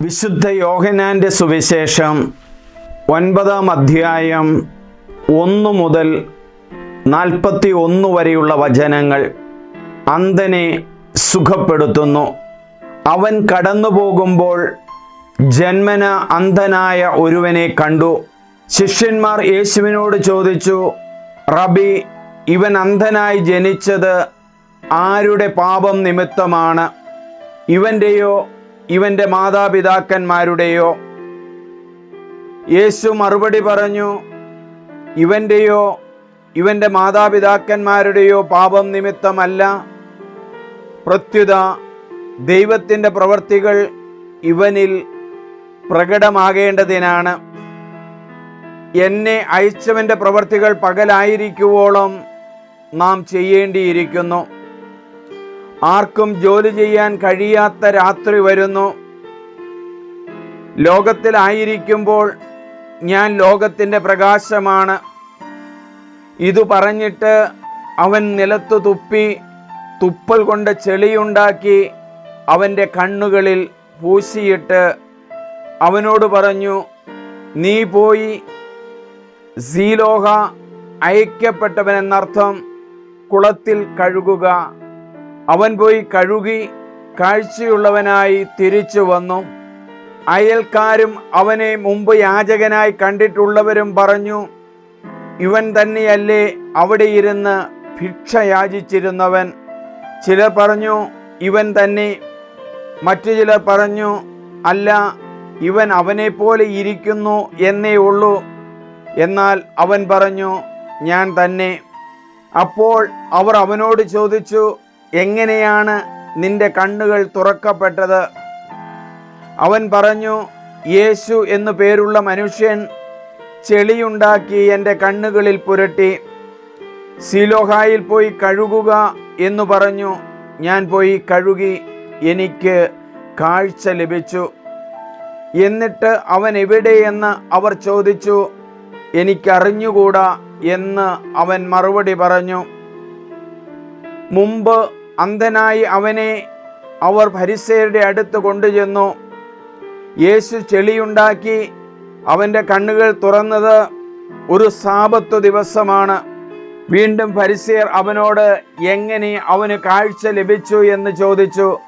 വിശുദ്ധ യോഹനാന്റെ സുവിശേഷം ഒൻപതാം അധ്യായം ഒന്ന് മുതൽ നാൽപ്പത്തി ഒന്ന് വരെയുള്ള വചനങ്ങൾ അന്തനെ സുഖപ്പെടുത്തുന്നു. അവൻ കടന്നു പോകുമ്പോൾ ജന്മന അന്ധനായ ഒരുവനെ കണ്ടു. ശിഷ്യന്മാർ യേശുവിനോട് ചോദിച്ചു റബി ഇവൻ അന്ധനായി ജനിച്ചത് ആരുടെ പാപം നിമിത്തമാണ്? ഇവന്റെയോ ഇവന്റെ മാതാപിതാക്കന്മാരുടെയോ? യേശു മറുപടി പറഞ്ഞു ഇവന്റെയോ ഇവന്റെ മാതാപിതാക്കന്മാരുടെയോ പാപം നിമിത്തമല്ല. പ്രത്യുത ദൈവത്തിന്റെ പ്രവർത്തികൾ ഇവനിൽ പ്രകടമാകേണ്ടതിനാണ്. എന്നെ അയച്ചവന്റെ പ്രവർത്തികൾ പകലായിരിക്കുവോളം നാം ചെയ്യേണ്ടിയിരിക്കുന്നു. ആർക്കും ജോലി ചെയ്യാൻ കഴിയാത്ത രാത്രി വരുന്നു. ലോകത്തിലായിരിക്കുമ്പോൾ ഞാൻ ലോകത്തിന്റെ പ്രകാശമാണ്. ഇതു പറഞ്ഞിട്ട് അവൻ നിലത്തു തുപ്പി തുപ്പൽ കൊണ്ട് ചെളിയുണ്ടാക്കി അവന്റെ കണ്ണുകളിൽ പൂശിയിട്ട് അവനോട് പറഞ്ഞു നീ പോയി സീലോഹ അയക്കപ്പെട്ടവനെന്നർത്ഥം കുളത്തിൽ കഴുകുക. അവൻ പോയി കഴുകി കാഴ്ചയുള്ളവനായി തിരിച്ചു വന്നു. അയൽക്കാരും അവനെ മുമ്പ് യാചകനായി കണ്ടിട്ടുള്ളവരും പറഞ്ഞു ഇവൻ തന്നെയല്ലേ അവിടെ ഇരുന്ന് ഭിക്ഷ യാചിച്ചിരുന്നവൻ ചിലർ പറഞ്ഞു ഇവൻ തന്നെ. മറ്റു ചിലർ പറഞ്ഞു അല്ല ഇവൻ അവനെപ്പോലെ ഇരിക്കുന്നു എന്നേ ഉള്ളൂ. എന്നാൽ അവൻ പറഞ്ഞു ഞാൻ തന്നെ. അപ്പോൾ അവർ അവനോട് ചോദിച്ചു എങ്ങനെയാണ് നിന്റെ കണ്ണുകൾ തുറക്കപ്പെട്ടത്? അവൻ പറഞ്ഞു യേശു എന്നു പേരുള്ള മനുഷ്യൻ ചെളിയുണ്ടാക്കി എന്റെ കണ്ണുകളിൽ പുരട്ടി. സിലോഹായിൽ പോയി കഴുകുക എന്നു പറഞ്ഞു. ഞാൻ പോയി കഴുകി എനിക്ക് കാഴ്ച ലഭിച്ചു. എന്നിട്ട് അവൻ എവിടെയെന്ന് അവർ ചോദിച്ചു. എനിക്കറിഞ്ഞുകൂടാ എന്ന് അവൻ മറുപടി പറഞ്ഞു. മുമ്പ് അന്ധനായി അവനെ അവർ പരിസയരുടെ അടുത്ത് കൊണ്ടുചെന്നു. യേശു ചെളിയുണ്ടാക്കി അവന്റെ കണ്ണുകൾ തുറന്നത് ഒരു സാപത്തു ദിവസമാണ്. വീണ്ടും പരിസയർ അവനോട് എങ്ങനെ അവന് കാഴ്ച ലഭിച്ചു? എന്ന് ചോദിച്ചു.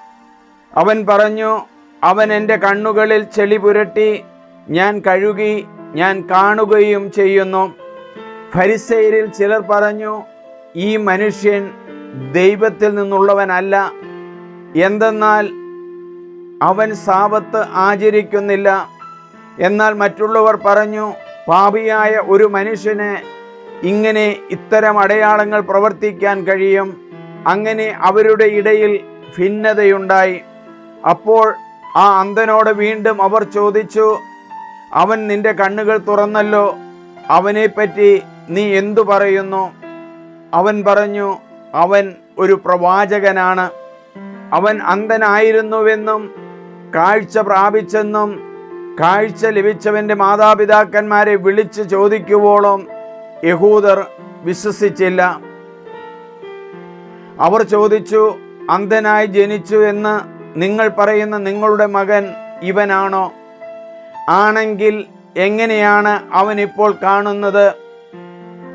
അവൻ പറഞ്ഞു അവൻ എന്റെ കണ്ണുകളിൽ ചെളി പുരട്ടി ഞാൻ കഴുകി ഞാൻ കാണുകയും ചെയ്യുന്നു. ഫരിസൈരിൽ ചിലർ പറഞ്ഞു ഈ മനുഷ്യൻ ദൈവത്തിൽ നിന്നുള്ളവനല്ല. എന്തെന്നാൽ അവൻ സാപത്ത് ആചരിക്കുന്നില്ല. എന്നാൽ മറ്റുള്ളവർ പറഞ്ഞു പാപിയായ ഒരു മനുഷ്യന് ഇങ്ങനെ ഇത്തരം അടയാളങ്ങൾ പ്രവർത്തിക്കാൻ കഴിയും. അങ്ങനെ അവരുടെ ഇടയിൽ ഭിന്നതയുണ്ടായി. അപ്പോൾ ആ അന്ധനോട് വീണ്ടും അവർ ചോദിച്ചു അവൻ നിന്റെ കണ്ണുകൾ തുറന്നല്ലോ. അവനെപ്പറ്റി നീ എന്തു പറയുന്നു? അവൻ പറഞ്ഞു അവൻ ഒരു പ്രവാചകനാണ്. അവൻ അന്ധനായിരുന്നുവെന്നും കാഴ്ച പ്രാപിച്ചെന്നും കാഴ്ച ലഭിച്ചവന്റെ മാതാപിതാക്കന്മാരെ വിളിച്ച് ചോദിക്കുവോളം യഹൂദർ വിശ്വസിച്ചില്ല. അവർ ചോദിച്ചു അന്ധനായി ജനിച്ചു എന്ന് നിങ്ങൾ പറയുന്ന നിങ്ങളുടെ മകൻ ഇവനാണോ? ആണെങ്കിൽ എങ്ങനെയാണ് അവൻ ഇപ്പോൾ കാണുന്നത്?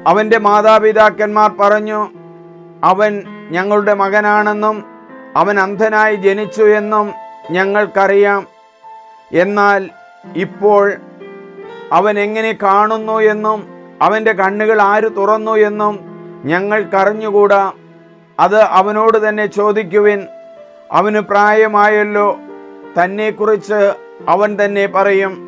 അവന്റെ മാതാപിതാക്കന്മാർ പറഞ്ഞു അവൻ ഞങ്ങളുടെ മകനാണെന്നും അവൻ അന്ധനായി ജനിച്ചു എന്നും ഞങ്ങൾക്കറിയാം. എന്നാൽ ഇപ്പോൾ അവൻ എങ്ങനെ കാണുന്നു എന്നും അവന്റെ കണ്ണുകൾ ആര് തുറന്നു എന്നും ഞങ്ങൾക്കറിഞ്ഞുകൂടാ. അത് അവനോട് തന്നെ ചോദിക്കുവിൻ. അവന് പ്രായമായല്ലോ തന്നെക്കുറിച്ച് അവൻ തന്നെ പറയും.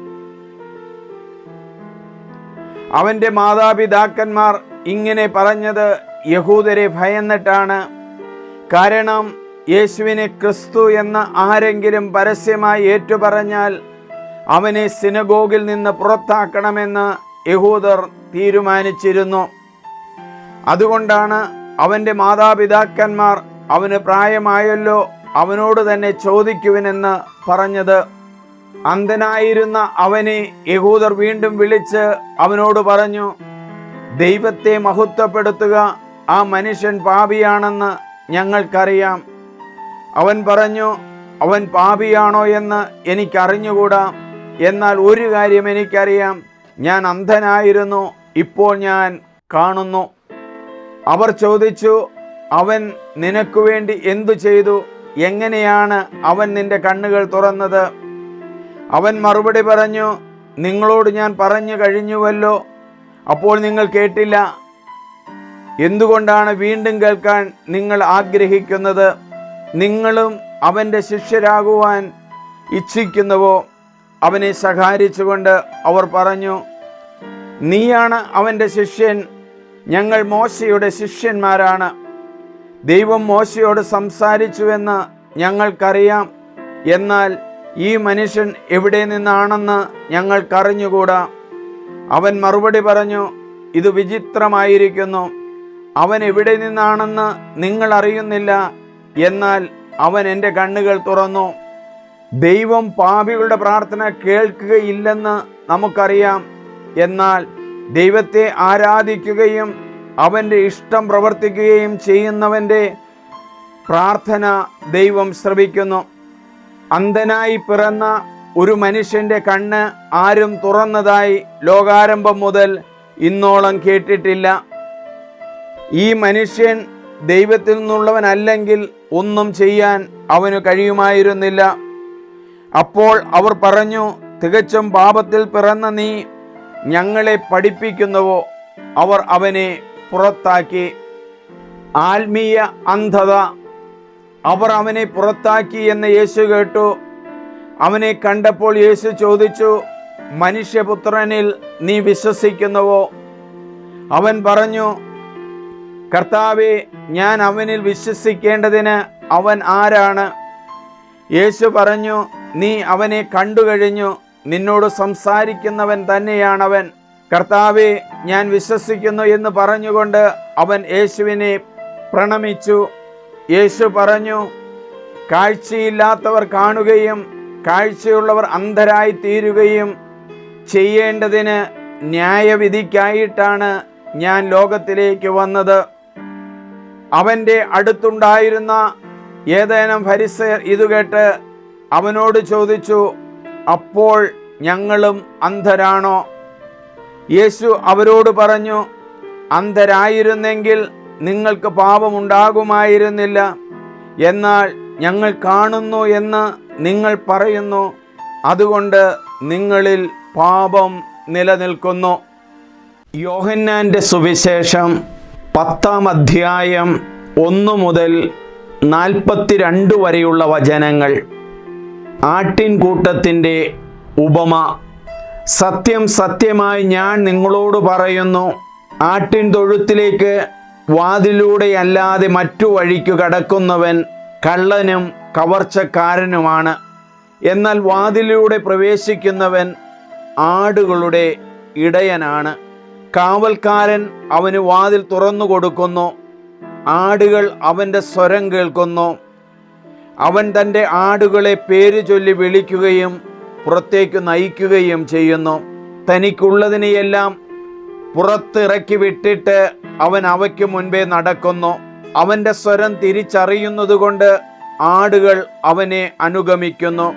അവന്റെ മാതാപിതാക്കന്മാർ ഇങ്ങനെ പറഞ്ഞത് യഹൂദരെ ഭയന്നിട്ടാണ്. കാരണം യേശുവിനെ ക്രിസ്തു എന്ന ആരെങ്കിലും പരസ്യമായി ഏറ്റുപറഞ്ഞാൽ അവനെ സിനഗോഗിൽ നിന്ന് പുറത്താക്കണമെന്ന് യഹൂദർ തീരുമാനിച്ചിരുന്നു. അതുകൊണ്ടാണ് അവന്റെ മാതാപിതാക്കന്മാർ അവന് പ്രായമായല്ലോ അവനോട് തന്നെ ചോദിക്കുവിനെന്ന് പറഞ്ഞത്. അന്ധനായിരുന്ന അവനെ യഹൂദർ വീണ്ടും വിളിച്ച് അവനോട് പറഞ്ഞു ദൈവത്തെ മഹത്വപ്പെടുത്തുക ആ മനുഷ്യൻ പാപിയാണെന്ന് ഞങ്ങൾക്കറിയാം. അവൻ പറഞ്ഞു അവൻ പാപിയാണോ എന്ന് എനിക്കറിഞ്ഞുകൂടാ. എന്നാൽ ഒരു കാര്യം എനിക്കറിയാം. ഞാൻ അന്ധനായിരുന്നു. ഇപ്പോൾ ഞാൻ കാണുന്നു. അവർ ചോദിച്ചു അവൻ നിനക്ക് വേണ്ടി എന്തു ചെയ്തു? എങ്ങനെയാണ് അവൻ നിന്റെ കണ്ണുകൾ തുറന്നത്? അവൻ മറുപടി പറഞ്ഞു നിങ്ങളോട് ഞാൻ പറഞ്ഞു കഴിഞ്ഞുവല്ലോ. അപ്പോൾ നിങ്ങൾ കേട്ടില്ല. എന്തുകൊണ്ടാണ് വീണ്ടും കേൾക്കാൻ നിങ്ങൾ ആഗ്രഹിക്കുന്നത്? നിങ്ങളും അവന്റെ ശിഷ്യരാകുവാൻ ഇച്ഛിക്കുന്നുവോ? അവനെ സഹാരിച്ചുകൊണ്ട് അവർ പറഞ്ഞു നീയാണ് അവന്റെ ശിഷ്യൻ. ഞങ്ങൾ മോശയുടെ ശിഷ്യന്മാരാണ്. ദൈവം മോശയോട് സംസാരിച്ചുവെന്ന് ഞങ്ങൾക്കറിയാം. എന്നാൽ ഈ മനുഷ്യൻ എവിടെ നിന്നാണെന്ന് ഞങ്ങൾക്കറിഞ്ഞുകൂടാ? അവൻ മറുപടി പറഞ്ഞു ഇത് വിചിത്രമായിരിക്കുന്നു. അവൻ എവിടെ നിന്നാണെന്ന് നിങ്ങൾ അറിയുന്നില്ല. എന്നാൽ അവൻ എന്റെ കണ്ണുകൾ തുറന്നു. ദൈവം പാപികളുടെ പ്രാർത്ഥന കേൾക്കുകയില്ലെന്ന് നമുക്കറിയാം. എന്നാൽ ദൈവത്തെ ആരാധിക്കുകയും അവന്റെ ഇഷ്ടം പ്രവർത്തിക്കുകയും ചെയ്യുന്നവന്റെ പ്രാർത്ഥന ദൈവം ശ്രവിക്കുന്നു. അന്ധനായി പിറന്ന ഒരു മനുഷ്യന്റെ കണ്ണ് ആരും തുറന്നതായി ലോകാരംഭം മുതൽ ഇന്നോളം കേട്ടിട്ടില്ല. ഈ മനുഷ്യൻ ദൈവത്തിൽ നിന്നുള്ളവനല്ലെങ്കിൽ ഒന്നും ചെയ്യാൻ അവന് കഴിയുമായിരുന്നില്ല. അപ്പോൾ അവർ പറഞ്ഞു തികച്ചും പാപത്തിൽ പിറന്ന നീ ഞങ്ങളെ പഠിപ്പിക്കുന്നുവോ? അവർ അവനെ പുറത്താക്കി. ആത്മീയ അന്ധത. അവർ അവനെ പുറത്താക്കി എന്ന് യേശു കേട്ടു. അവനെ കണ്ടപ്പോൾ യേശു ചോദിച്ചു മനുഷ്യപുത്രനിൽ നീ വിശ്വസിക്കുന്നുവോ? അവൻ പറഞ്ഞു കർത്താവെ ഞാൻ അവനിൽ വിശ്വസിക്കേണ്ടതിന് അവൻ ആരാണ്? യേശു പറഞ്ഞു നീ അവനെ കണ്ടു കഴിഞ്ഞു. നിന്നോട് സംസാരിക്കുന്നവൻ തന്നെയാണവൻ. കർത്താവെ ഞാൻ വിശ്വസിക്കുന്നു എന്ന് പറഞ്ഞുകൊണ്ട് അവൻ യേശുവിനെ പ്രണമിച്ചു. യേശു പറഞ്ഞു കാഴ്ചയില്ലാത്തവർ കാണുകയും കാഴ്ചയുള്ളവർ അന്ധരായി തീരുകയും ചെയ്യേണ്ടതിന് ന്യായവിധിക്കായിട്ടാണ് ഞാൻ ലോകത്തിലേക്ക് വന്നത്. അവന്റെ അടുത്തുണ്ടായിരുന്ന ഏതേനം ഫരിസയർ ഇത് കേട്ട് അവനോട് ചോദിച്ചു അപ്പോൾ ഞങ്ങളും അന്ധരാണോ? യേശു അവരോട് പറഞ്ഞു അന്ധരായിരുന്നെങ്കിൽ നിങ്ങൾക്ക് പാപമുണ്ടാകുമായിരുന്നില്ല. എന്നാൽ ഞങ്ങൾ കാണുന്നു എന്ന് നിങ്ങൾ പറയുന്നു. അതുകൊണ്ട് നിങ്ങളിൽ പാപം നിലനിൽക്കുന്നു. യോഹന്നാന്റെ സുവിശേഷം പത്താം അധ്യായം ഒന്ന് മുതൽ നാൽപ്പത്തിരണ്ട് വരെയുള്ള വചനങ്ങൾ. ആട്ടിൻകൂട്ടത്തിന്റെ ഉപമ. സത്യം സത്യമായി ഞാൻ നിങ്ങളോട് പറയുന്നു. ആട്ടിൻ തൊഴുത്തിലേക്ക് വാതിലൂടെയല്ലാതെ മറ്റു വഴിക്ക് കടക്കുന്നവൻ കള്ളനും കവർച്ചക്കാരനുമാണ്. എന്നാൽ വാതിലൂടെ പ്രവേശിക്കുന്നവൻ ആടുകളുടെ ഇടയനാണ്. കാവൽക്കാരൻ അവന് വാതിൽ തുറന്നു കൊടുക്കുന്നു. ആടുകൾ അവന്റെ സ്വരം കേൾക്കുന്നു. അവൻ തന്റെ ആടുകളെ പേര് ചൊല്ലി വിളിക്കുകയും പുറത്തേക്ക് നയിക്കുകയും ചെയ്യുന്നു. തനിക്കുള്ളതിനെയെല്ലാം പുറത്തിറക്കി വിട്ടിട്ട് അവൻ അവയ്ക്ക് മുൻപേ നടക്കുന്നു. അവന്റെ സ്വരം തിരിച്ചറിയുന്നതുകൊണ്ട് ആടുകൾ അവനെ അനുഗമിക്കുന്നു.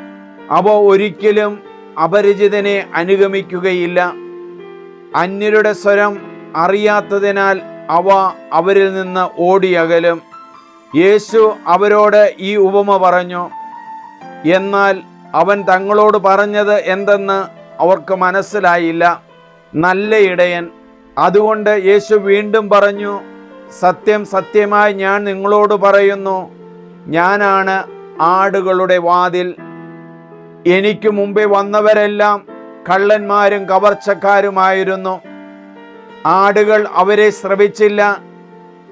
അവ ഒരിക്കലും അപരിചിതനെ അനുഗമിക്കുകയില്ല. അന്യരുടെ സ്വരം അറിയാത്തതിനാൽ അവ അവരിൽ നിന്ന് ഓടിയകലും. യേശു അവരോട് ഈ ഉപമ പറഞ്ഞു എന്നാൽ അവൻ തങ്ങളോട് പറഞ്ഞത് എന്തെന്ന് അവർക്ക് മനസ്സിലായില്ല. നല്ല ഇടയൻ അതുകൊണ്ട് യേശു വീണ്ടും പറഞ്ഞു സത്യം സത്യമായി ഞാൻ നിങ്ങളോട് പറയുന്നു ഞാനാണ് ആടുകളുടെ വാതിൽ. എനിക്ക് മുമ്പേ വന്നവരെല്ലാം കള്ളന്മാരും കവർച്ചക്കാരുമായിരുന്നു. ആടുകൾ അവരെ ശ്രവിച്ചില്ല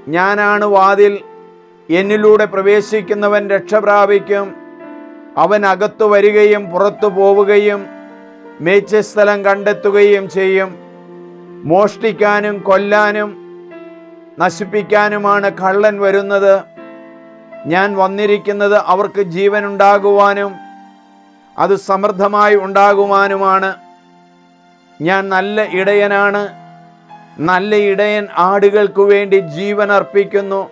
ഞാനാണ് വാതിൽ. എന്നിലൂടെ പ്രവേശിക്കുന്നവൻ രക്ഷപ്രാപിക്കും അവൻ അകത്തു വരികയും പുറത്തു പോവുകയും മേച്ചസ്ഥലം കണ്ടെത്തുകയും ചെയ്യും. മോഷ്ടിക്കാനും കൊല്ലാനും നശിപ്പിക്കാനുമാണ് കള്ളൻ വരുന്നത്. ഞാൻ വന്നിരിക്കുന്നത് അവർക്ക് ജീവൻ ഉണ്ടാകുവാനും അത് സമൃദ്ധമായി ഉണ്ടാകുവാനുമാണ്. ഞാൻ നല്ല ഇടയനാണ്. നല്ല ഇടയൻ ആടുകൾക്കു വേണ്ടി ജീവൻ അർപ്പിക്കുന്നു.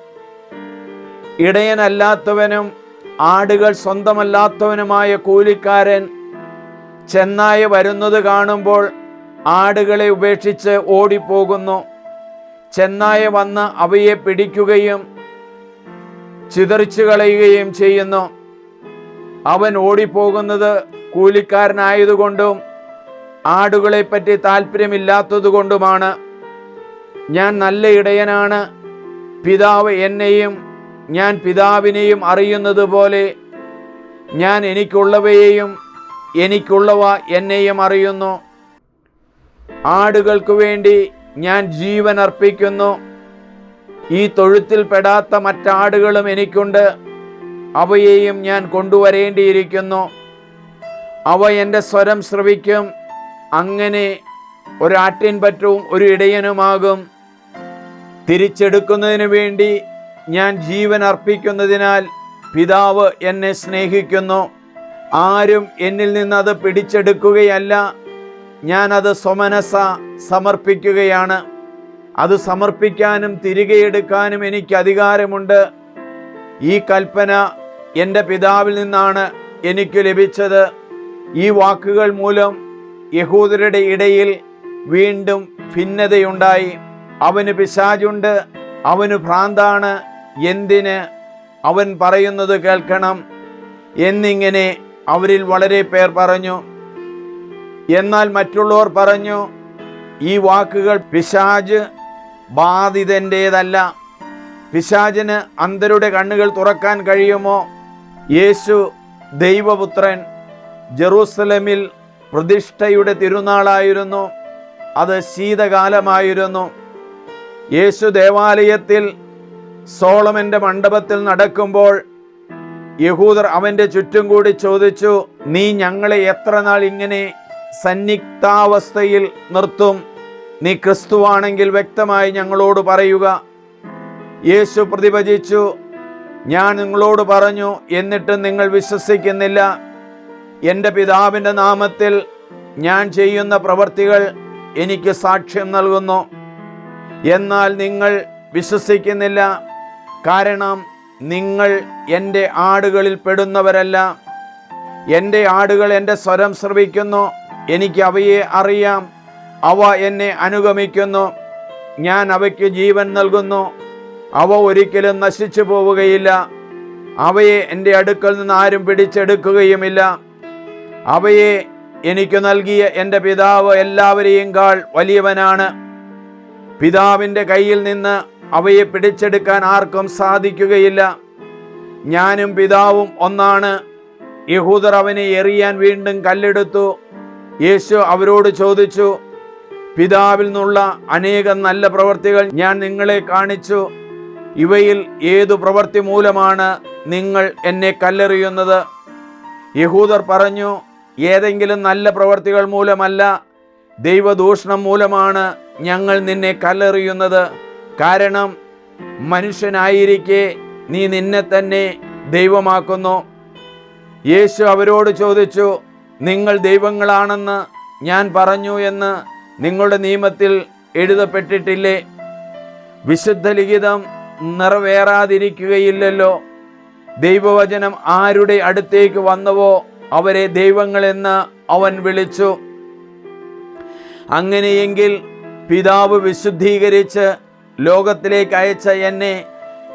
ഇടയനല്ലാത്തവനും ആടുകൾ സ്വന്തമല്ലാത്തവനുമായ കൂലിക്കാരൻ ചെന്നായ വരുന്നത് കാണുമ്പോൾ ആടുകളെ ഉപേക്ഷിച്ച് ഓടിപ്പോകുന്നു. ചെന്നായ വന്ന് അവയെ പിടിക്കുകയും ചിതറിച്ചു കളയുകയും ചെയ്യുന്നു. അവൻ ഓടിപ്പോകുന്നത് കൂലിക്കാരനായതുകൊണ്ടും ആടുകളെപ്പറ്റി താല്പര്യമില്ലാത്തതുകൊണ്ടുമാണ്. ഞാൻ നല്ല ഇടയനാണ്. പിതാവ് എന്നെയും ഞാൻ പിതാവിനെയും അറിയുന്നത് പോലെ ഞാൻ എനിക്കുള്ളവയെയും എനിക്കുള്ളവ എന്നെയും അറിയുന്നു. ആടുകൾക്ക് വേണ്ടി ഞാൻ ജീവൻ അർപ്പിക്കുന്നു ഈ തൊഴുത്തിൽ പെടാത്ത മറ്റാടുകളും എനിക്കുണ്ട്. അവയെയും ഞാൻ കൊണ്ടുവരേണ്ടിയിരിക്കുന്നു. അവ എന്റെ സ്വരം ശ്രവിക്കും. അങ്ങനെ ഒരാട്ടിൻ പറ്റവും ഒരു ഇടയനുമാകും. തിരിച്ചെടുക്കുന്നതിന് വേണ്ടി ഞാൻ ജീവൻ അർപ്പിക്കുന്നതിനാൽ പിതാവ് എന്നെ സ്നേഹിക്കുന്നു. ആരും എന്നിൽ നിന്ന് അത് പിടിച്ചെടുക്കുകയല്ല ഞാനത് സ്വമനസ സമർപ്പിക്കുകയാണ്. അത് സമർപ്പിക്കാനും തിരികെ എടുക്കാനും എനിക്ക് അധികാരമുണ്ട്. ഈ കൽപ്പന എന്റെ പിതാവിൽ നിന്നാണ് എനിക്ക് ലഭിച്ചത്. ഈ വാക്കുകൾ മൂലം യഹൂദരുടെ ഇടയിൽ വീണ്ടും ഭിന്നതയുണ്ടായി. അവന് പിശാചുണ്ട് അവന് ഭ്രാന്താണ്. എന്തിന്? അവൻ പറയുന്നത് കേൾക്കണം. എന്നിങ്ങനെ അവരിൽ വളരെ പേർ പറഞ്ഞു. എന്നാൽ മറ്റുള്ളവർ പറഞ്ഞു ഈ വാക്കുകൾ പിശാജ് ബാധിതന്റേതല്ല. പിശാജിന് അന്ധരുടെ കണ്ണുകൾ തുറക്കാൻ കഴിയുമോ? യേശു ദൈവപുത്രൻ ജെറൂസലമിൽ പ്രതിഷ്ഠയുടെ തിരുനാളായിരുന്നു. അത് ശീതകാലമായിരുന്നു. യേശു ദേവാലയത്തിൽ സോളമന്റെ മണ്ഡപത്തിൽ നടക്കുമ്പോൾ യഹൂദർ അവന്റെ ചുറ്റും കൂടി ചോദിച്ചു നീ ഞങ്ങളെ എത്ര നാൾ ഇങ്ങനെ സന്നിഗ്ധാവസ്ഥയിൽ നിർത്തും? നീ ക്രിസ്തുവാണെങ്കിൽ വ്യക്തമായി ഞങ്ങളോട് പറയുക. യേശു പ്രതിഭജിച്ചു ഞാൻ നിങ്ങളോട് പറഞ്ഞു എന്നിട്ടും നിങ്ങൾ വിശ്വസിക്കുന്നില്ല. എന്റെ പിതാവിന്റെ നാമത്തിൽ ഞാൻ ചെയ്യുന്ന പ്രവർത്തികൾ എനിക്ക് സാക്ഷ്യം നൽകുന്നു. എന്നാൽ നിങ്ങൾ വിശ്വസിക്കുന്നില്ല. കാരണം നിങ്ങൾ എന്റെ ആടുകളിൽ പെടുന്നവരല്ല. എന്റെ ആടുകൾ എന്റെ സ്വരം ശ്രവിക്കുന്നു. എനിക്ക് അവയെ അറിയാം. അവ എന്നെ അനുഗമിക്കുന്നു. ഞാൻ അവയ്ക്ക് ജീവൻ നൽകുന്നു. അവ ഒരിക്കലും നശിച്ചു പോവുകയില്ല. അവയെ എന്റെ അടുക്കൽ നിന്ന് ആരും പിടിച്ചെടുക്കുകയുമില്ല. അവയെ എനിക്ക് നൽകിയ എന്റെ പിതാവ് എല്ലാവരെയും കാൾ വലിയവനാണ്. പിതാവിന്റെ കയ്യിൽ നിന്ന് അവയെ പിടിച്ചെടുക്കാൻ ആർക്കും സാധിക്കുകയില്ല. ഞാനും പിതാവും ഒന്നാണ്. യഹൂദർ അവനെ എറിയാൻ വീണ്ടും കല്ലെടുത്തു. യേശു അവരോട് ചോദിച്ചു പിതാവിൽ നിന്നുള്ള അനേകം നല്ല പ്രവർത്തികൾ ഞാൻ നിങ്ങളെ കാണിച്ചു. ഇവയിൽ ഏതു പ്രവൃത്തി മൂലമാണ് നിങ്ങൾ എന്നെ കല്ലെറിയുന്നത്? യഹൂദർ പറഞ്ഞു ഏതെങ്കിലും നല്ല പ്രവൃത്തികൾ മൂലമല്ല ദൈവദൂഷണം മൂലമാണ് ഞങ്ങൾ നിന്നെ കല്ലെറിയുന്നത്. കാരണം മനുഷ്യനായിരിക്കെ നീ നിന്നെ തന്നെ ദൈവമാക്കുന്നു. യേശു അവരോട് ചോദിച്ചു നിങ്ങൾ ദൈവങ്ങളാണെന്ന് ഞാൻ പറഞ്ഞു എന്ന് നിങ്ങളുടെ നിയമത്തിൽ എഴുതപ്പെട്ടിട്ടില്ലേ? വിശുദ്ധ ലിഖിതം നിറവേറാതിരിക്കുകയില്ലല്ലോ. ദൈവവചനം ആരുടെ അടുത്തേക്ക് വന്നവോ അവരെ ദൈവങ്ങളെന്ന് അവൻ വിളിച്ചു. അങ്ങനെയെങ്കിൽ പിതാവ് വിശുദ്ധീകരിച്ച് ലോകത്തിലേക്ക് അയച്ച എന്നെ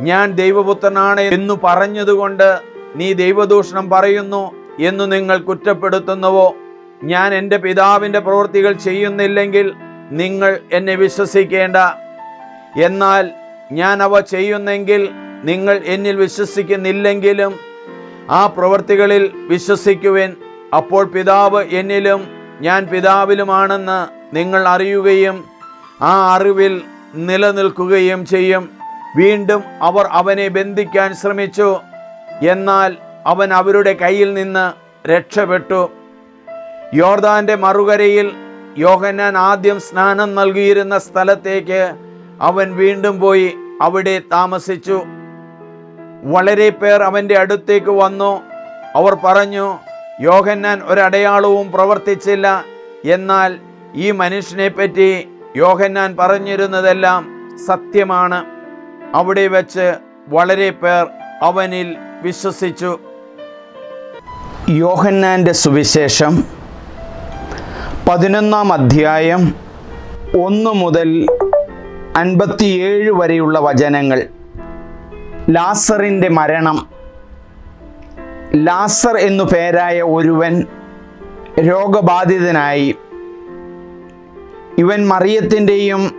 ഞാൻ ദൈവപുത്രനാണ് എന്ന് പറഞ്ഞതുകൊണ്ട് നീ ദൈവദൂഷണം പറയുന്നു എന്നു നിങ്ങൾ കുറ്റപ്പെടുത്തുന്നുവോ? ഞാൻ എന്റെ പിതാവിന്റെ പ്രവൃത്തികൾ ചെയ്യുന്നില്ലെങ്കിൽ നിങ്ങൾ എന്നെ വിശ്വസിക്കേണ്ട. എന്നാൽ ഞാൻ അവ ചെയ്യുന്നെങ്കിൽ നിങ്ങൾ എന്നിൽ വിശ്വസിക്കുന്നില്ലെങ്കിലും ആ പ്രവൃത്തികളിൽ വിശ്വസിക്കുവിൻ. അപ്പോൾ പിതാവ് എന്നിലും ഞാൻ പിതാവിലുമാണെന്ന് നിങ്ങൾ അറിയുകയും ആ അറിവിൽ നിലനിൽക്കുകയും ചെയ്യും. വീണ്ടും അവർ അവനെ ബന്ധിക്കാൻ ശ്രമിച്ചു. എന്നാൽ അവൻ അവരുടെ കയ്യിൽ നിന്ന് രക്ഷപ്പെട്ടു. യോർദാന്റെ മറുകരയിൽ യോഹന്നാൻ ആദ്യം സ്നാനം നൽകിയിരുന്ന സ്ഥലത്തേക്ക് അവൻ വീണ്ടും പോയി. അവിടെ താമസിച്ചു. വളരെ പേർ അവന്റെ അടുത്തേക്ക് വന്നു. അവർ പറഞ്ഞു യോഹന്നാൻ ഒരടയാളവും പ്രവർത്തിച്ചില്ല. എന്നാൽ ഈ മനുഷ്യനെ പറ്റി യോഹന്നാൻ പറഞ്ഞിരുന്നതെല്ലാം സത്യമാണ്. അവിടെ വെച്ച് വളരെ പേർ അവനിൽ വിശ്വസിച്ചു. യോഹന്നാന്റെ സുവിശേഷം പതിനൊന്നാം അധ്യായം ഒന്ന് മുതൽ അൻപത്തിയേഴ് വരെയുള്ള വചനങ്ങൾ. ലാസറിന്റെ മരണം. ലാസർ എന്നു പേരായ ഒരുവൻ രോഗബാധിതനായി. ഇവൻ മറിയത്തിന്റെയും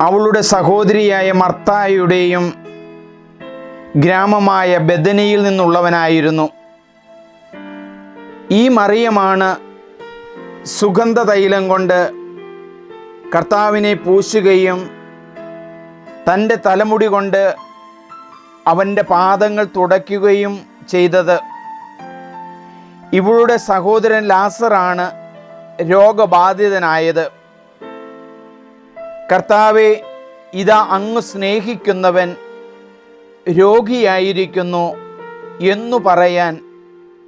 അവളുടെ സഹോദരിയായ മർത്തായുടെയും ഗ്രാമമായ ബദനയിൽ നിന്നുള്ളവനായിരുന്നു. ഈ മറിയമാണ് സുഗന്ധ തൈലം കൊണ്ട് കർത്താവിനെ പൂശുകയും തന്റെ തലമുടി കൊണ്ട് അവന്റെ പാദങ്ങൾ തുടയ്ക്കുകയും ചെയ്തത്. ഇവളുടെ സഹോദരൻ ലാസറാണ് രോഗബാധിതനായത്. കർത്താവെ ഇതാ അങ്ങ് സ്നേഹിക്കുന്നവൻ രോഗിയായിരിക്കുന്നു എന്നു പറയാൻ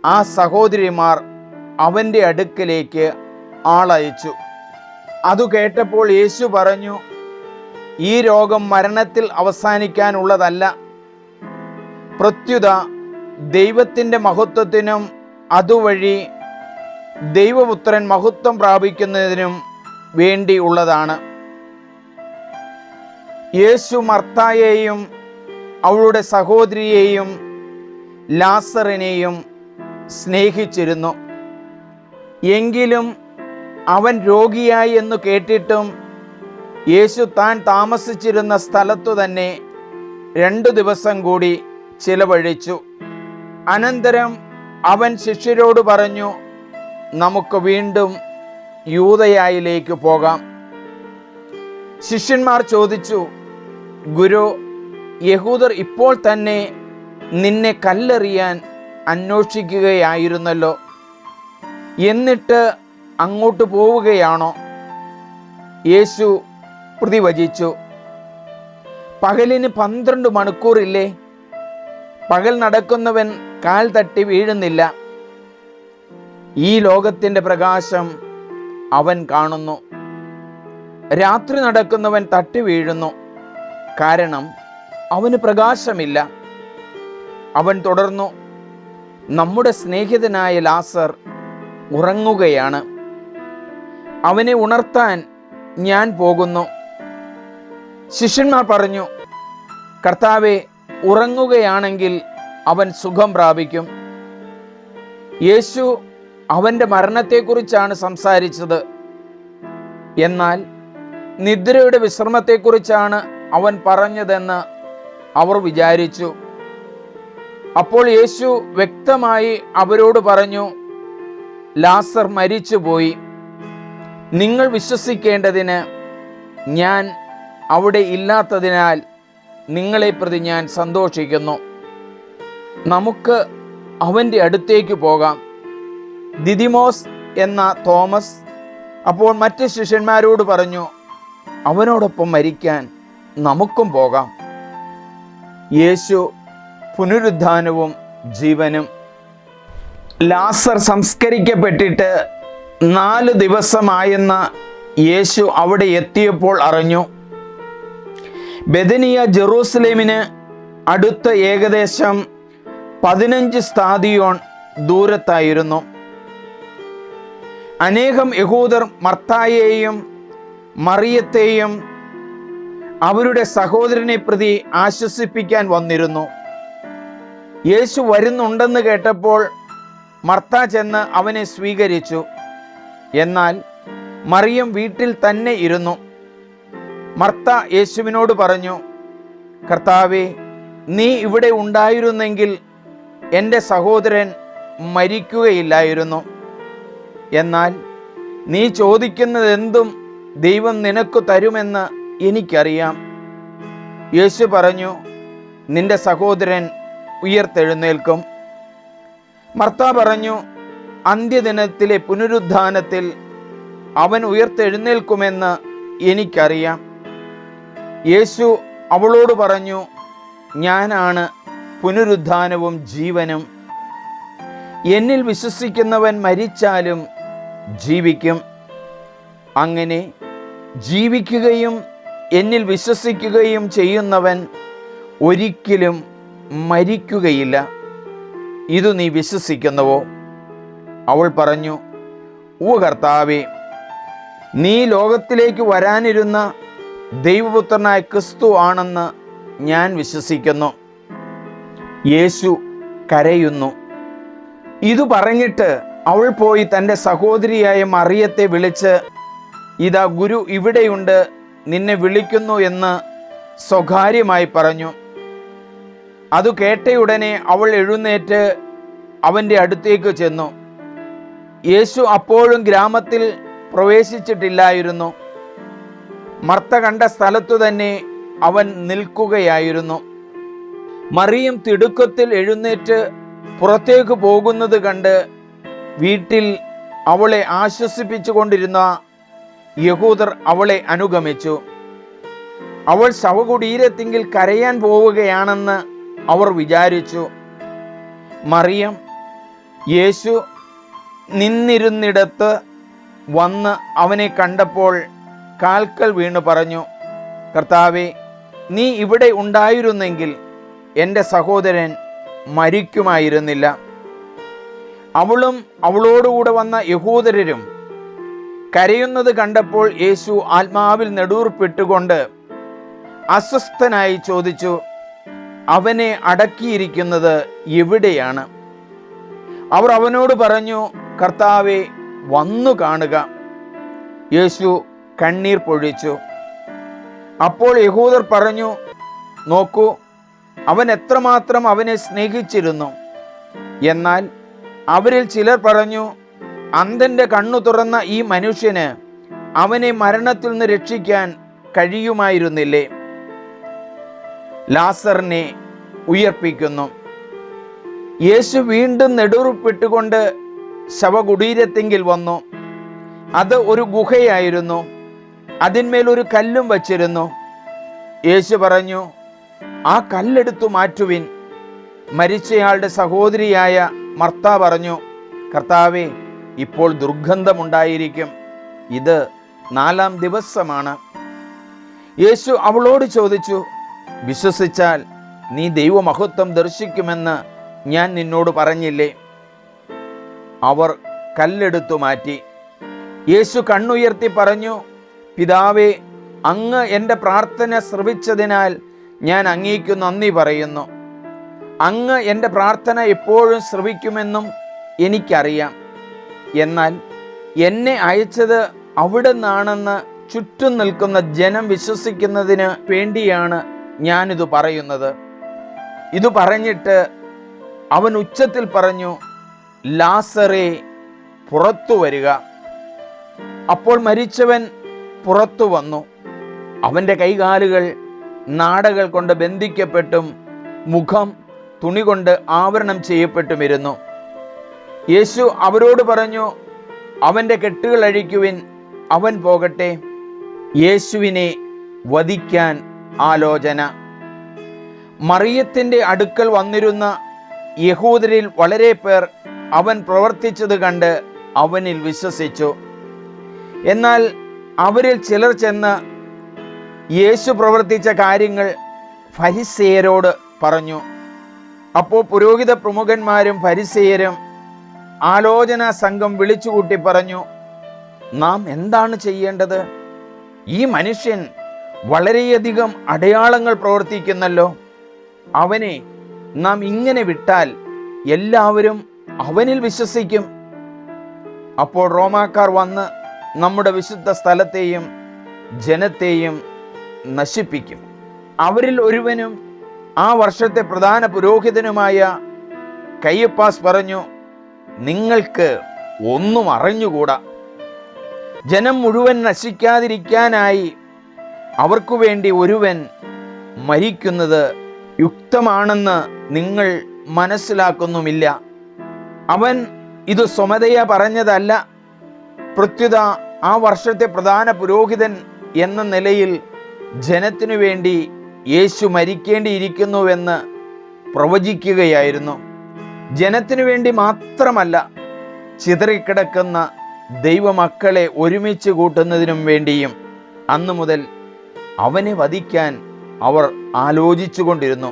ആ സഹോദരിമാർ അവന്റെ അടുക്കലേക്ക് ആളയച്ചു. അതു കേട്ടപ്പോൾ യേശു പറഞ്ഞു ഈ രോഗം മരണത്തിൽ അവസാനിക്കാനുള്ളതല്ല. പ്രത്യുത ദൈവത്തിന്റെ മഹത്വത്തിനും അതുവഴി ദൈവപുത്രൻ മഹത്വം പ്രാപിക്കുന്നതിനും വേണ്ടിയുള്ളതാണ് യേശു മർത്തായെയും അവളുടെ സഹോദരിയെയും ലാസറിനെയും സ്നേഹിച്ചിരുന്നു. എങ്കിലും അവൻ രോഗിയായി എന്ന് കേട്ടിട്ടും യേശു താൻ താമസിച്ചിരുന്ന സ്ഥലത്തു തന്നെ രണ്ടു ദിവസം കൂടി ചിലവഴിച്ചു. അനന്തരം അവൻ ശിഷ്യരോട് പറഞ്ഞു നമുക്ക് വീണ്ടും യൂതയായിലേക്ക് പോകാം. ശിഷ്യന്മാർ ചോദിച്ചു ഗുരു യഹൂദർ ഇപ്പോൾ തന്നെ നിന്നെ കല്ലെറിയാൻ അന്വേഷിക്കുകയായിരുന്നല്ലോ. എന്നിട്ട് അങ്ങോട്ട് പോവുകയാണോ? യേശു പ്രതിവചിച്ചു പകലിന് പന്ത്രണ്ട് മണിക്കൂറില്ലേ? പകൽ നടക്കുന്നവൻ കാൽ തട്ടി വീഴുന്നില്ല. ഈ ലോകത്തിന്റെ പ്രകാശം അവൻ കാണുന്നു. രാത്രി നടക്കുന്നവൻ തട്ടി വീഴുന്നു. കാരണം അവന് പ്രകാശമില്ല. അവൻ തുടർന്നു നമ്മുടെ സ്നേഹിതനായ ലാസർ ഉറങ്ങുകയാണ്. അവനെ ഉണർത്താൻ ഞാൻ പോകുന്നു. ശിഷ്യന്മാർ പറഞ്ഞു കർത്താവെ ഉറങ്ങുകയാണെങ്കിൽ അവൻ സുഖം പ്രാപിക്കും. യേശു അവന്റെ മരണത്തെക്കുറിച്ചാണ് സംസാരിച്ചത്. എന്നാൽ നിദ്രയുടെ വിശ്രമത്തെക്കുറിച്ചാണ് അവൻ പറഞ്ഞതെന്ന് അവർ വിചാരിച്ചു. അപ്പോൾ യേശു വ്യക്തമായി അവരോട് പറഞ്ഞു ലാസർ മരിച്ചുപോയി. നിങ്ങൾ വിശ്വസിക്കേണ്ടതിന് ഞാൻ അവിടെ ഇല്ലാത്തതിനാൽ നിങ്ങളെ പ്രതി ഞാൻ സന്തോഷിക്കുന്നു. നമുക്ക് അവന്റെ അടുത്തേക്ക് പോകാം. ദിദിമോസ് എന്ന തോമസ് അപ്പോൾ മറ്റ് ശിഷ്യന്മാരോട് പറഞ്ഞു അവനോടൊപ്പം മരിക്കാൻ നമുക്കും പോകാം. യേശു പുനരുദ്ധാനവും ജീവനും. ലാസർ സംസ്കരിക്കപ്പെട്ടിട്ട് നാല് ദിവസമായെന്ന് യേശു അവിടെ എത്തിയപ്പോൾ അറിഞ്ഞു. ബദനിയ ജെറൂസലേമിന് അടുത്ത ഏകദേശം പതിനഞ്ച് സ്ഥാതിയോൺ ദൂരത്തായിരുന്നു. അനേകം യഹൂദർ മർത്തായെയും മറിയത്തെയും അവരുടെ സഹോദരനെ പ്രതി ആശ്വസിപ്പിക്കാൻ വന്നിരുന്നു. യേശു വരുന്നുണ്ടെന്ന് കേട്ടപ്പോൾ മർത്ത ചെന്ന് അവനെ സ്വീകരിച്ചു. എന്നാൽ മറിയം വീട്ടിൽ തന്നെ ഇരുന്നു. മർത്ത യേശുവിനോട് പറഞ്ഞു കർത്താവെ നീ ഇവിടെ ഉണ്ടായിരുന്നെങ്കിൽ എന്റെ സഹോദരൻ മരിക്കുകയില്ലായിരുന്നു. എന്നാൽ നീ ചോദിക്കുന്നതെന്തും ദൈവം നിനക്ക് തരുമെന്ന് എനിക്കറിയാം. യേശു പറഞ്ഞു നിന്റെ സഹോദരൻ ഉയർത്തെഴുന്നേൽക്കും. മർത്ത പറഞ്ഞു അന്ത്യദിനത്തിലെ പുനരുദ്ധാനത്തിൽ അവൻ ഉയർത്തെഴുന്നേൽക്കുമെന്ന് എനിക്കറിയാം. യേശു അവളോട് പറഞ്ഞു ഞാനാണ് പുനരുദ്ധാനവും ജീവനും. എന്നിൽ വിശ്വസിക്കുന്നവൻ മരിച്ചാലും ജീവിക്കും. അങ്ങനെ ജീവിക്കുകയും എന്നിൽ വിശ്വസിക്കുകയും ചെയ്യുന്നവൻ ഒരിക്കലും മരിക്കുകയില്ല. ഇതു നീ വിശ്വസിക്കുന്നുവോ? അവൾ പറഞ്ഞു ഓ കർത്താവേ നീ ലോകത്തിലേക്ക് വരാനിരുന്ന ദൈവപുത്രനായ ക്രിസ്തു ആണെന്ന് ഞാൻ വിശ്വസിക്കുന്നു. യേശു കരയുന്നു. ഇത് പറഞ്ഞിട്ട് അവൾ പോയി തന്റെ സഹോദരിയായ മറിയത്തെ വിളിച്ച് ഇതാ ഗുരു ഇവിടെയുണ്ട് നിന്നെ വിളിക്കുന്നു എന്ന് സ്വകാര്യമായി പറഞ്ഞു. അത് കേട്ടയുടനെ അവൾ എഴുന്നേറ്റ് അവന്റെ അടുത്തേക്ക് ചെന്നു. യേശു അപ്പോഴും ഗ്രാമത്തിൽ പ്രവേശിച്ചിട്ടില്ലായിരുന്നു. മർത്ത കണ്ട സ്ഥലത്തു തന്നെ അവൻ നിൽക്കുകയായിരുന്നു. മറിയം തിടുക്കത്തിൽ എഴുന്നേറ്റ് പുറത്തേക്ക് പോകുന്നത് കണ്ട് വീട്ടിൽ അവളെ ആശ്വസിപ്പിച്ചു കൊണ്ടിരുന്ന യഹൂദർ അവളെ അനുഗമിച്ചു. അവൾ ശവകുടീരത്തിങ്കിൽ കരയാൻ പോവുകയാണെന്ന് അവർ വിചാരിച്ചു. മറിയം യേശു നിന്നിരുന്നിടത്ത് വന്ന് അവനെ കണ്ടപ്പോൾ കാൽക്കൽ വീണു പറഞ്ഞു കർത്താവെ നീ ഇവിടെ ഉണ്ടായിരുന്നെങ്കിൽ എന്റെ സഹോദരൻ മരിക്കുമായിരുന്നില്ല. അവളും അവളോടുകൂടെ വന്ന യഹൂദരരും കരയുന്നത് കണ്ടപ്പോൾ യേശു ആത്മാവിൽ നെടൂർപ്പെട്ടുകൊണ്ട് അസ്വസ്ഥനായി ചോദിച്ചു അവനെ അടക്കിയിരിക്കുന്നത് എവിടെയാണ്? അവർ അവനോട് പറഞ്ഞു കർത്താവെ വന്നു കാണുക. യേശു കണ്ണീർ പൊഴിച്ചു. അപ്പോൾ യഹൂദർ പറഞ്ഞു നോക്കൂ അവൻ എത്രമാത്രം അവനെ സ്നേഹിച്ചിരുന്നു. എന്നാൽ അവരിൽ ചിലർ പറഞ്ഞു അന്ധന്റെ കണ്ണു തുറന്ന ഈ മനുഷ്യന് അവനെ മരണത്തിൽ നിന്ന് രക്ഷിക്കാൻ കഴിയുമായിരുന്നില്ലേ? ലാസറിനെ ഉയർപ്പിക്കുന്നു. യേശു വീണ്ടും നെടുറുപ്പിട്ടുകൊണ്ട് ശവകുടീരത്തെങ്കിൽ വന്നു. അത് ഒരു ഗുഹയായിരുന്നു. അതിന്മേൽ ഒരു കല്ലും വച്ചിരുന്നു. യേശു പറഞ്ഞു ആ കല്ലെടുത്തു മാറ്റുവിൻ. മരിച്ചയാളുടെ സഹോദരിയായ മർത്ത പറഞ്ഞു കർത്താവെ ഇപ്പോൾ ദുർഗന്ധമുണ്ടായിരിക്കും. ഇത് നാലാം ദിവസമാണ്. യേശു അവളോട് ചോദിച്ചു വിശ്വസിച്ചാൽ നീ ദൈവമഹത്വം ദർശിക്കുമെന്ന് ഞാൻ നിന്നോട് പറഞ്ഞില്ലേ? അവർ കല്ലെടുത്തു മാറ്റി. യേശു കണ്ണുയർത്തി പറഞ്ഞു പിതാവേ അങ്ങ് എന്റെ പ്രാർത്ഥന ശ്രവിച്ചതിനാൽ ഞാൻ അങ്ങേക്കു നന്ദി പറയുന്നു. അങ്ങ് എന്റെ പ്രാർത്ഥന എപ്പോഴും ശ്രവിക്കുമെന്നും എനിക്കറിയാം. എന്നാൽ എന്നെ അയച്ചത് അവിടെ നിന്നാണെന്ന് ചുറ്റും നിൽക്കുന്ന ജനം വിശ്വസിക്കുന്നതിന് വേണ്ടിയാണ് ഞാനിത് പറയുന്നത്. ഇത് പറഞ്ഞിട്ട് അവൻ ഉച്ചത്തിൽ പറഞ്ഞു ലാസറെ പുറത്തു വരിക. അപ്പോൾ മരിച്ചവൻ പുറത്തു വന്നു. അവന്റെ കൈകാലുകൾ നാടകൾ കൊണ്ട് ബന്ധിക്കപ്പെട്ടും മുഖം തുണി കൊണ്ട് ആവരണം ചെയ്യപ്പെട്ടുമിരുന്നു. യേശു അവരോട് പറഞ്ഞു അവന്റെ കെട്ടുകൾ അഴിക്കുവിൻ അവൻ പോകട്ടെ. യേശുവിനെ വധിക്കാൻ ആലോചന. മറിയത്തിന്റെ അടുക്കൽ വന്നിരുന്ന യഹൂദരിൽ വളരെ പേർ അവൻ പ്രവർത്തിച്ചത് കണ്ട് അവനിൽ വിശ്വസിച്ചു. എന്നാൽ അവരിൽ ചിലർ ചെന്ന് യേശു പ്രവർത്തിച്ച കാര്യങ്ങൾ ഫരിസേയരോട് പറഞ്ഞു. അപ്പോൾ പുരോഹിത പ്രമുഖന്മാരും ഫരിസേയരും ആലോചനാ സംഘം വിളിച്ചുകൂട്ടി പറഞ്ഞു നാം എന്താണ് ചെയ്യേണ്ടത്? ഈ മനുഷ്യൻ വളരെയധികം അടയാളങ്ങൾ പ്രവർത്തിക്കുന്നല്ലോ. അവനെ നാം ഇങ്ങനെ വിട്ടാൽ എല്ലാവരും അവനിൽ വിശ്വസിക്കും. അപ്പോൾ റോമാക്കാർ വന്ന് നമ്മുടെ വിശുദ്ധ സ്ഥലത്തെയും ജനത്തെയും നശിപ്പിക്കും. അവരിൽ ഒരുവനും ആ വർഷത്തെ പ്രധാന പുരോഹിതനുമായ കയ്യപ്പാസ് പറഞ്ഞു നിങ്ങൾക്ക് ഒന്നും അറിഞ്ഞുകൂടാ. ജനം മുഴുവൻ നശിക്കാതിരിക്കാനായി അവർക്കു വേണ്ടി ഒരുവൻ മരിക്കുന്നത് യുക്തമാണെന്ന് നിങ്ങൾ മനസ്സിലാക്കുന്നുമില്ല. അവൻ ഇത് സ്വമതയ പറഞ്ഞതല്ല. പ്രത്യുത ആ വർഷത്തെ പ്രധാന പുരോഹിതൻ എന്ന നിലയിൽ ജനത്തിനു വേണ്ടി യേശു മരിക്കേണ്ടിയിരിക്കുന്നുവെന്ന് പ്രവചിക്കുകയായിരുന്നു. ജനത്തിനു വേണ്ടി മാത്രമല്ല ചിതറിക്കിടക്കുന്ന ദൈവമക്കളെ ഒരുമിച്ച് കൂട്ടുന്നതിനും വേണ്ടിയും അന്നു മുതൽ അവനെ വധിക്കാൻ അവർ ആലോചിച്ചു കൊണ്ടിരുന്നു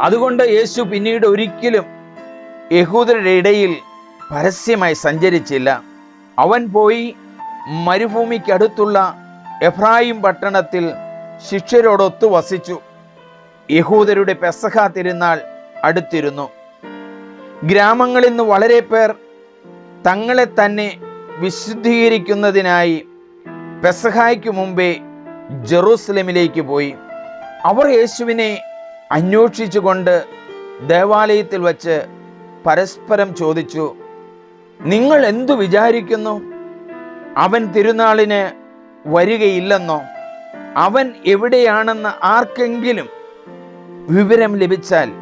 അതുകൊണ്ട് യേശു പിന്നീട് ഒരിക്കലും യഹൂദരുടെ ഇടയിൽ പരസ്യമായി സഞ്ചരിച്ചില്ല. അവൻ പോയി മരുഭൂമിക്കടുത്തുള്ള എഫ്രായിം പട്ടണത്തിൽ ശിഷ്യരോടൊത്തു വസിച്ചു യഹൂദരുടെ പെസഹ തിരുനാൾ അടുത്തിരുന്നു. ഗ്രാമങ്ങളിൽ നിന്ന് വളരെ പേർ തങ്ങളെ തന്നെ വിശുദ്ധീകരിക്കുന്നതിനായി പെസഹായ്ക്ക് മുമ്പേ ജെറൂസലമിലേക്ക് പോയി. അവർ യേശുവിനെ അന്വേഷിച്ചുകൊണ്ട് ദേവാലയത്തിൽ വച്ച് പരസ്പരം ചോദിച്ചു നിങ്ങൾ എന്തു വിചാരിക്കുന്നു? അവൻ തിരുനാളിന് വരികയില്ലെന്നോ? അവൻ എവിടെയാണെന്ന് ആർക്കെങ്കിലും വിവരം ലഭിച്ചാൽ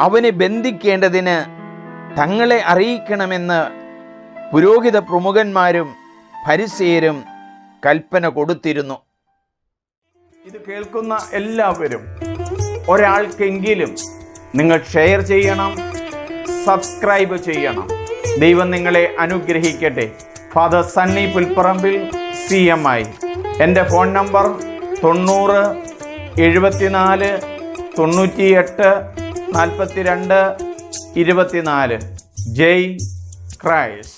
അവനെ ബന്ധിക്കേണ്ടതിന് തങ്ങളെ അറിയിക്കണമെന്ന് പുരോഹിത പ്രമുഖന്മാരും പരിസേരും കൽപ്പന കൊടുത്തിരുന്നു. ഇത് കേൾക്കുന്ന എല്ലാവരും ഒരാൾക്കെങ്കിലും നിങ്ങൾ ഷെയർ ചെയ്യണം. സബ്സ്ക്രൈബ് ചെയ്യണം. ദൈവം നിങ്ങളെ അനുഗ്രഹിക്കട്ടെ. Father Sunny Pulparambil C M I. എന്റെ ഫോൺ നമ്പർ തൊണ്ണൂറ് എഴുപത്തിനാല് തൊണ്ണൂറ്റിയെട്ട് നാൽപ്പത്തിരണ്ട് ഇരുപത്തിനാല്. ജയ് ക്രൈസ്റ്റ്